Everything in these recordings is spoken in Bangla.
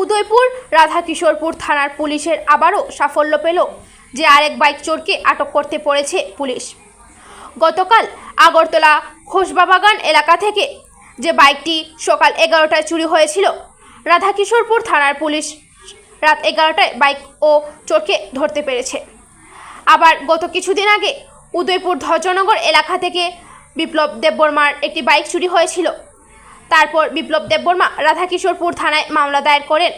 উদয়পুর, রাধাকিশোরপুর থানার পুলিশের আবারও সাফল্য পেল, যে আরেক বাইক চোরকে আটক করতে পড়েছে পুলিশ। গতকাল আগরতলা খোসবাবাগান এলাকা থেকে যে বাইকটি সকাল এগারোটায় চুরি হয়েছিল, রাধাকিশোরপুর থানার পুলিশ রাত এগারোটায় বাইক ও চোরকে ধরতে পেরেছে। আবার গত কিছুদিন আগে উদয়পুর ধ্বজনগর এলাকা থেকে বিপ্লব দেববর্মার একটি বাইক চুরি হয়েছিল। তারপর বিপ্লব দেববর্মা রাধাকিশোরপুর থানায় মামলা দায়ের করেন,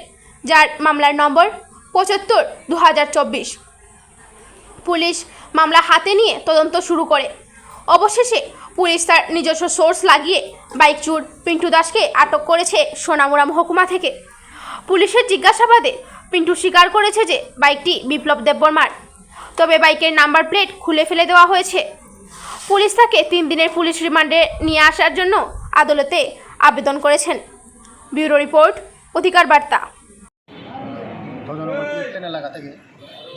যার মামলার নম্বর পঁচাত্তর দু পুলিশ মামলা হাতে নিয়ে তদন্ত শুরু করে। অবশেষে পুলিশ তার নিজস্ব সোর্স লাগিয়ে বাইক চুর পিন্টু দাসকে আটক করেছে সোনামুড়া মহকুমা থেকে। পুলিশের জিজ্ঞাসাবাদে পিন্টু স্বীকার করেছে যে বাইকটি বিপ্লব দেববর্মার তবে বাইকের নাম্বার প্লেট খুলে ফেলে দেওয়া হয়েছে। পুলিশ তাকে তিন দিনের পুলিশ রিমান্ডে নিয়ে আসার জন্য আদালতে আবেদন করেছেন। ব্যুরো রিপোর্ট, অধিকার বার্তা। এলাকা থেকে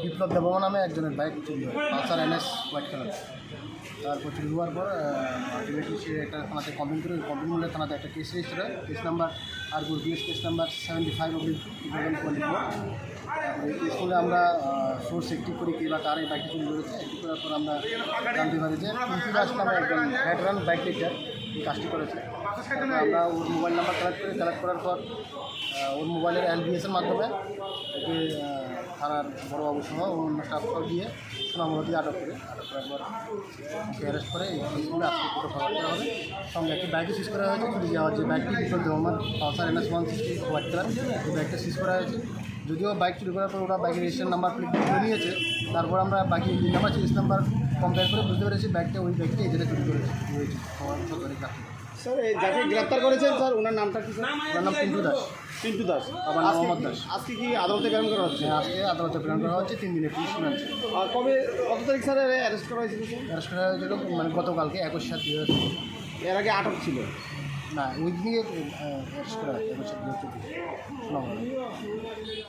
বিপ্লব দেবম নামে একজনের বাইক চুরি হয়। Pulsar NS white colour. তারপর চুরি হওয়ার পর আলটিমেটলি সে একটা থানাতে কমপ্লেন করে। কমপ্লেন করলে থানাতে একটা কেস রেজিস্টার হয়। কেস নাম্বার আর good case number seventy five oblique two thousand twenty four করলে আমরা সোর্স একটিভ করি কি বা কার এই বাইকটি চুরি করেছে একটিভ করার পর আমরা জানতে পারি যে পিন্টু দাস নামে একজন ভ্যাটারান বাইক রেজার এই কাজটি করেছে। আমরা ওর মোবাইল নাম্বার কালেক্ট করি কালেক্ট করার পর ওর মোবাইলের এলবিএসের মাধ্যমে ওকে থানার বড়োবাবু সহ অন্য স্টাফরাও দিয়ে সোনামুড়ি আটক করে, আটক করার পর ওকে অ্যারেস্ট করে এই কেসগুলো আজকে ফরওয়ার্ড করা হবে। সঙ্গে একটি বাইকে সিজ করা হয়েছে চুরি যাওয়ার বাইকটি বিপ্লব দেওয়ার Pulsar NS one sixty white colour এই বাইকটা সিজ করা হয়েছে। যদিও বাইক চুরি করার পর ওরা বাইকের রেজিস্ট্রেশন নাম্বার প্লেট তুলে নিয়েছে তারপর আমরা বাকি engine number series number compare করে বুঝতে পেরেছি বাইকটা ওই বাইকটা এই জায়গায় চুরি করেছে হয়েছে স্যার এই যাকে গ্রেপ্তার করেছেন স্যার ওনার নামটা কি ওনার নাম পিন্টু দাস। পিন্টু দাস। আবার মোহাম্মদ দাস। আজকে কি আদালতে প্রেরণ করা হচ্ছে? আজকে আদালতে প্রেরণ করা হচ্ছে তিন দিনের পুলিশ রিমান্ড আর কবে কত তারিখ স্যার অ্যারেস্ট করা হয়েছিল অ্যারেস্ট করা হয়েছিল মানে গতকালকে একুশ সাত দুই এর আগে আটক ছিল? না ওই দিকে অ্যারেস্ট করা হয়েছে একুশ সাত দুই